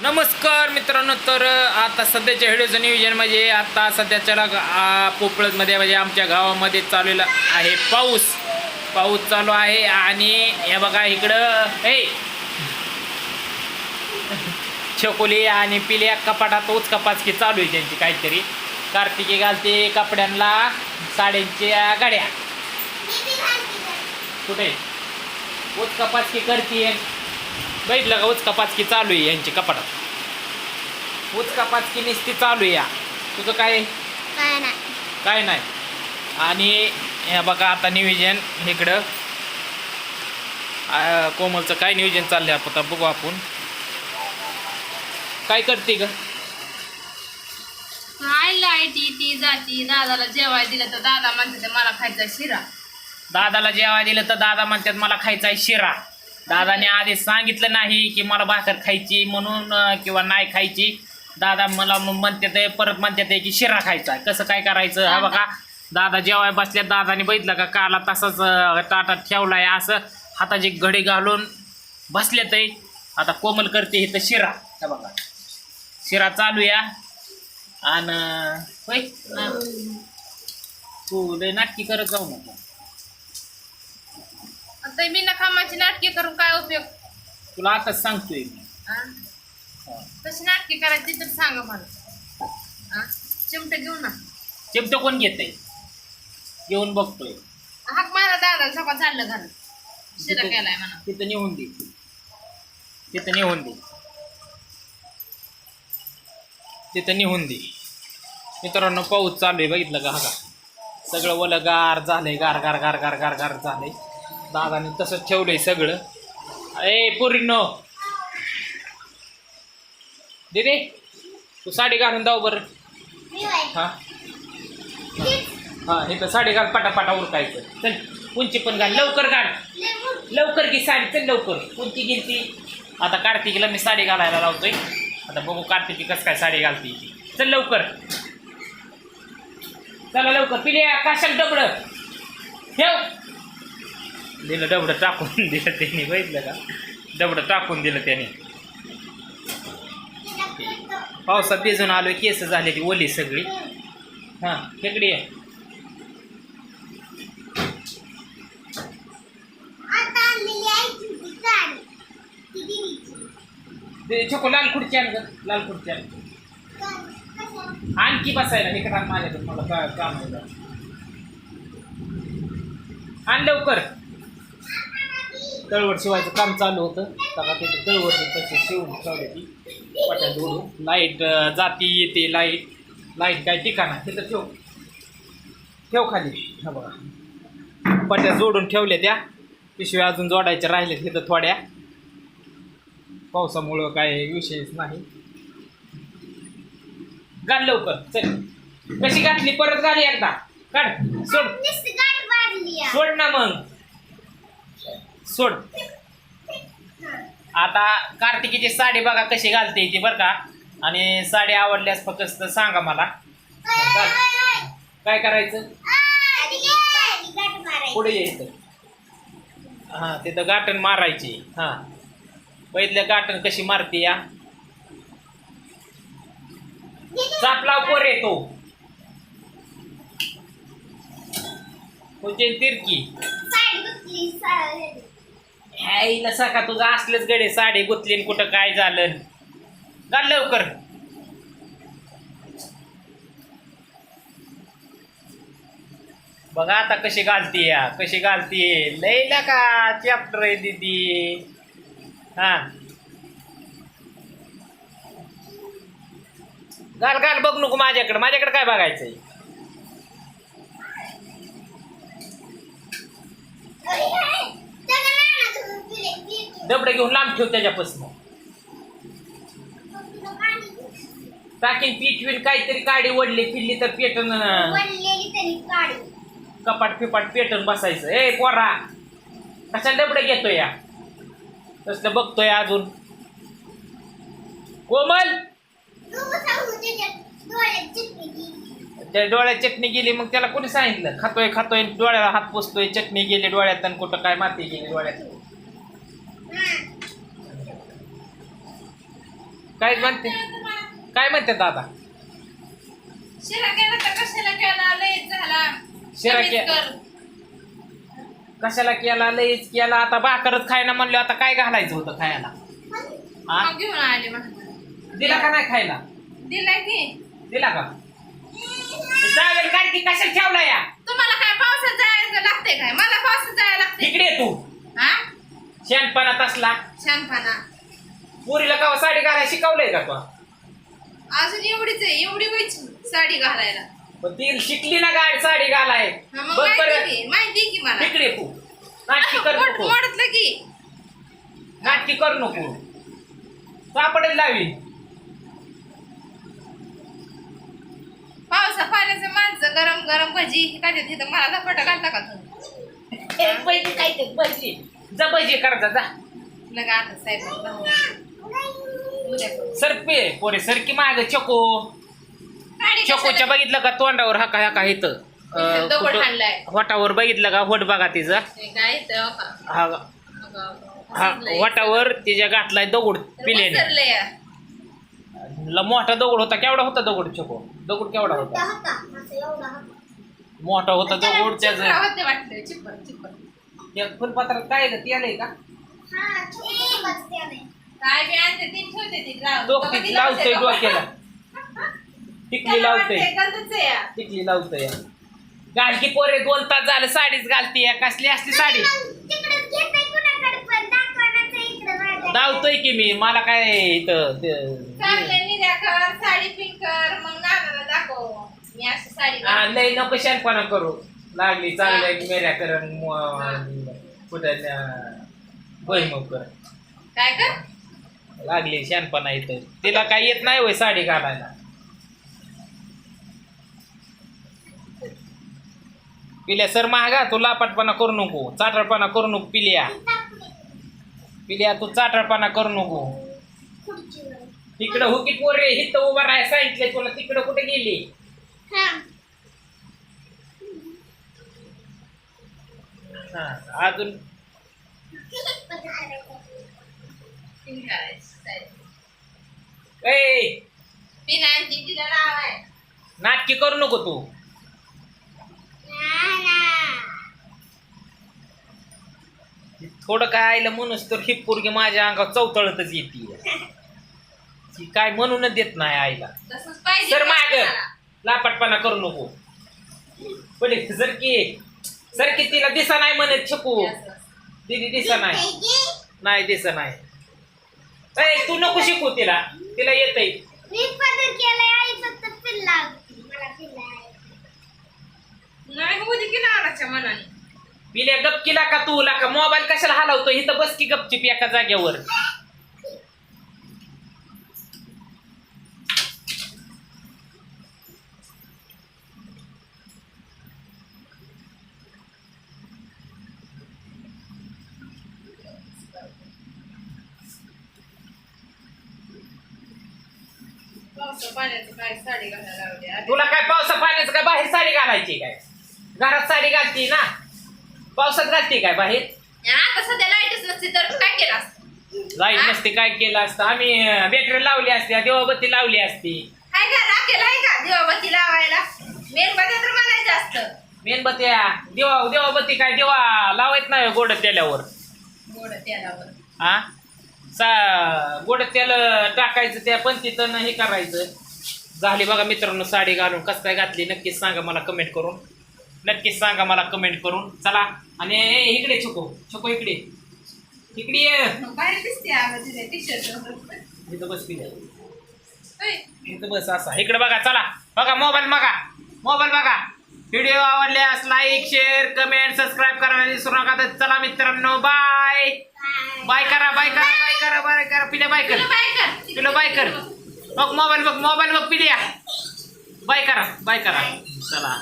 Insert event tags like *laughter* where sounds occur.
नमस्कार मित्रांनो तर आता सध्याच्या व्हिडिओचं नियोजन म्हणजे आता सध्याच्या आ, म्हणजे आमच्या गावामध्ये चाललेला आहे पाऊस. पाऊस चालू आहे आणि हे बघा इकडं हे छकोली आणि पिल्या कपाटात उचका पाचकी चालू आहे त्यांची काहीतरी. कार्तिकी घालते कपड्यांना साड्यांच्या गाड्या. कुठे? उचका पाचकी करते बघितलं का उचका पाचकी चालू आहे यांची कपाटात? उचका पाचकी निस्ती चालू आहे या. तुझं काय काय नाही. काय नाही. आणि हे बघा आता नियोजन इकडं. आ, कोमलचं काय नियोजन चाललंय आता बघू आपण. काय करते ग? काय लाइट ती जाती. दादाला जेवाय दिलं तर दादा म्हणते ते मला खायचा शिरा. दादाला जेव्हा दिलं तर दादा म्हणतात मला खायचा आहे शिरा. दादाने आधी सांगितलं नाही की मला भाकर खायची म्हणून किंवा नाही खायची. दादा मला म्हणते म्हणतात आहे, परत म्हणतात आहे की शिरा खायचा कसं काय करायचं? हा बघा दादा जेव्हा बसल्या दादाने बघितलं का काला तसंच ताटात ठेवलाय असं हाताची घडी घालून बसले आहे आता कोमल करते इथं शिरा. हा बघा. शिरा चालू या आणि होय तू लय नाटकी करत जाऊ नको. आता मी ना कामाची नाटके करून काय उपयोग? तुला आताच सांगतोय मी. आ? कशी नाटके करायची तर सांगा मला आ? चिमटे घेऊ ना चिमटं कोण घेतंय? घेऊन बघतोय. हाक मारा दादा सकाळ चाललं घरात शिरा तिथं- केलाय म्हणा. तिथं नेऊन दे. तिथं नेऊन दे. तिथं नेऊन दे. मित्रांनो पाऊस चालू आहे बघितलं का? हा का? सगळं ओलं गार झालंय गार गार गार गार गार गार झालंय. दादाने तसंच ठेवलंय सगळं. ए पुरीनो. दे तू साडी घालून जाऊ बरं. हा. हा हे तर साडी घाल पटापटा उरकायचं चल उंची पण घाल लवकर घाल. लवकर. घे साडी चल लवकर. कोणती गेलती आता कार्तिकीला मी साडी घालायला लावतोय. आता बघू कार्तिकी कसं काय साडी घालते ती. चल लवकर. चला लवकर. पिले काशाल डबड ठेव. दिलं डबडं *laughs* टाकून दिलं त्याने बघितलं का? डबडं टाकून दिलं त्याने. पावसात भिजून आलो केस झाले ती ओली सगळी. हां खेकडी आहे छोको लाल खुर्ची आण ग लाल खुर्ची आण. आणखी बसायला हे करा माझ्याकडे मला काम आहे. आण लवकर. तळवट शिवायचं काम चालू होतं. तेव्हा तिथे तळवट तशी शिवून ठेवली ती पट्या जोडून लाइट जाती येते लाइट लाइट काय ठिकाणा तिथं ठेव. ठेव खाली. हा बघा. पट्या जोडून ठेवल्या त्या. पिशव्या अजून जोडायच्या राहिल्या तिथं थोड्या. पावसामुळं काय विषयच नाही. घाल लवकर. चल. कशी घातली? परत घाली एकदा. काढ. सोड. सोड ना मग. सोड. आता कार्तिकीची साडी बघा कशी घालते ती बरं का. आणि साडी आवडल्यास फक्त सांगा मला. काय करायचं? पुढे यायचं. हां तिथं गाठण मारायची. हां. पहिलं गाठण कशी मारते या? चापला पोर येतो तिरकी. ह्याईला सका तुझं असलेच गडे साडी गुतली कुठं काय झालं? घाल लवकर. बघा आता कशी घालतीये कशी घालतीये. लयला का चॅप्टर आहे दिदी. हा. घाल घाल बघ नको माझ्याकडे. माझ्याकडे काय बघायचंय? डबडं घेऊन लांब ठेव त्याच्यापासून. टाकीन पीठ विन काहीतरी काडी ओढली फिरली तर पेटन कपाट फिपाट पेटन बसायचं. ए पोरा कशाला डबडं घेतोय या? तसलं बघतोय अजून? कोमल! त्या डोळ्यात चटणी गेली मग त्याला कोणी सांगितलं? खातोय खातोय डोळ्याला हात पुसतोय चटणी गेली डोळ्यात आणि कुठं काय माती गेली डोळ्यात? काय म्हणते? काय म्हणते दादा? शिरा केला तर कशाला केला? लयच झाला. शिरा कमीच के- कर. कशाला केला? लईच केला. आता भाकरच खायला म्हणलं आता काय घालायचं होतं खायला? हा? मग घेऊन आले मग. दिला का नाही खायला? दिला की. दिला का? चालेल काय की कशाला ठेवला या? तुम्हाला काय पावसात जायचं लागते काय? मला पावसात जायला लागते इकडे ये तू. हा? शहाणपणात असला छानपणा पुरीला का साडी घालायला शिकवलंय का तू? अजून एवढीच आहे एवढी व्हायची साडी घालायला. पण ती शिकली ना गाडी साडी घालाय. हा, मग बघ माहिती बरं. की माहिती की मला. इकडे तू नाटकी कर मोड- नको. मोडतलं की नाटकी कर नको. सापडेल लावी. पावसा पाण्याचं माणसं गरम गरम भजी काय ते तिथं मला लपट घालता का तुम्ही पैसे काय ते पैसे जा पैसे करता जा. लगा आता साहेब. सरपे पोरे. सरकी माग चको. चकोच्या बघितलं का तोंडावर? हा का हा का इथं. होटावर बघितलं का? होट बघा तिचा? हा. हा. होटावर तिच्या गाठलाय दगड तर पिल्याने. वसरलंय. ल- मोठा दगड होता. केवढा होता दगड चको? दगड केवढा होता? मोठा होता. दगड त्याच. फुलपात्रात काय ग? ती आलंय का? काय बी आणते ठेवते ती. तो कधी लावते? डोक्याला टिकली त्याला आहे या. टिकली पोरे दोन तास झालं साडीच घालतीय कसली असली साडी? धावतोय की मी. मला काय इथं ते- कर साडी पिंक कर मग नानाला दाखव. मी अशी साडी हा, घालते. लय नको शानपणा करू. लागली चांगल्या मेऱ्या करण कुठं बहिमग कर. काय कर? लागली शानपणा इथं. तिला काय येत नाही वय साडी घालायला. पिल्या सर महागा तू लापाटपणा करू नको. चाटरपणा करू नको पिल्या. पिल्या तू चाटरपणा करू नको. तिकडं हुकी पोर हित हिथं उभा राहाय सांगितलंय तुला. तिकडं कुठे गेली? हा अजून. *laughs* ए नाटकी करू नको तू. थोडं काय आईला म्हणूस तर ही पोरगी माझ्या अंगावर चौतळतच येते. ती काय म्हणूनच देत नाही आईला. सर माग. लापटपणा करू नको. पडे जर की सर की तिला दिसा नाही म्हणत छकू. असं. दिदी दिसा नाही. नाही दिसा नाही. ए तू नको शिकू तिला. तिला येतय. नाही होऊ दे की नानाच्या मनाने. पिल्या गपकीला का तू का मोबाईल कशाला हलवतो इथं बस की गपचीप एका जागेवर. पावसा पाण्याचं काय साडी घालायला लावली आधी. तुला काय पावसा पाण्याचं काय बाहेर साडी घालायची काय? घरात साडी घालती ना? पावसात घालती काय बाहेर? आता सध्या लाईटच नसती तर काय केलं असतं? लाइट हा? नसते काय केलं असतं? आम्ही बॅटरी लावली असती देवाबत्ती लावली असती. हाय का? राखेल आहे का देवाबत्ती लावायला? मेणबत्त्या तर म्हणायचं असतं मेणबत्त्या देवा देवाबत्ती काय? देवा लावायत नाही गोड तेल्यावर गोड तेलावर. हा सा गोड तेल टाकायचं त्या पंथीतन हे करायचं. झाली बघा मित्रांनो साडी घालून कसं काय घातली नक्कीच सांगा मला कमेंट करून. नक्कीच सांगा मला कमेंट करून. चला आणि इकडे छको छको इकडे. इकडे तिथे इथं बस इथं बस असा. इकडे बघा चला. बघा मोबाईल बघा मोबाईल बघा व्हिडिओ आवडल्यास लाईक शेअर कमेंट सबस्क्राईब करायला विसरू नका. तर चला मित्रांनो बाय बाय करा बाय करा बाय करा बाय करा. पिल्या बाय कर. बाय कर. पिलं बाय कर. बघ मोबाईल बघ मोबाईल बघ पिल्या बाय करा बाय करा. चला.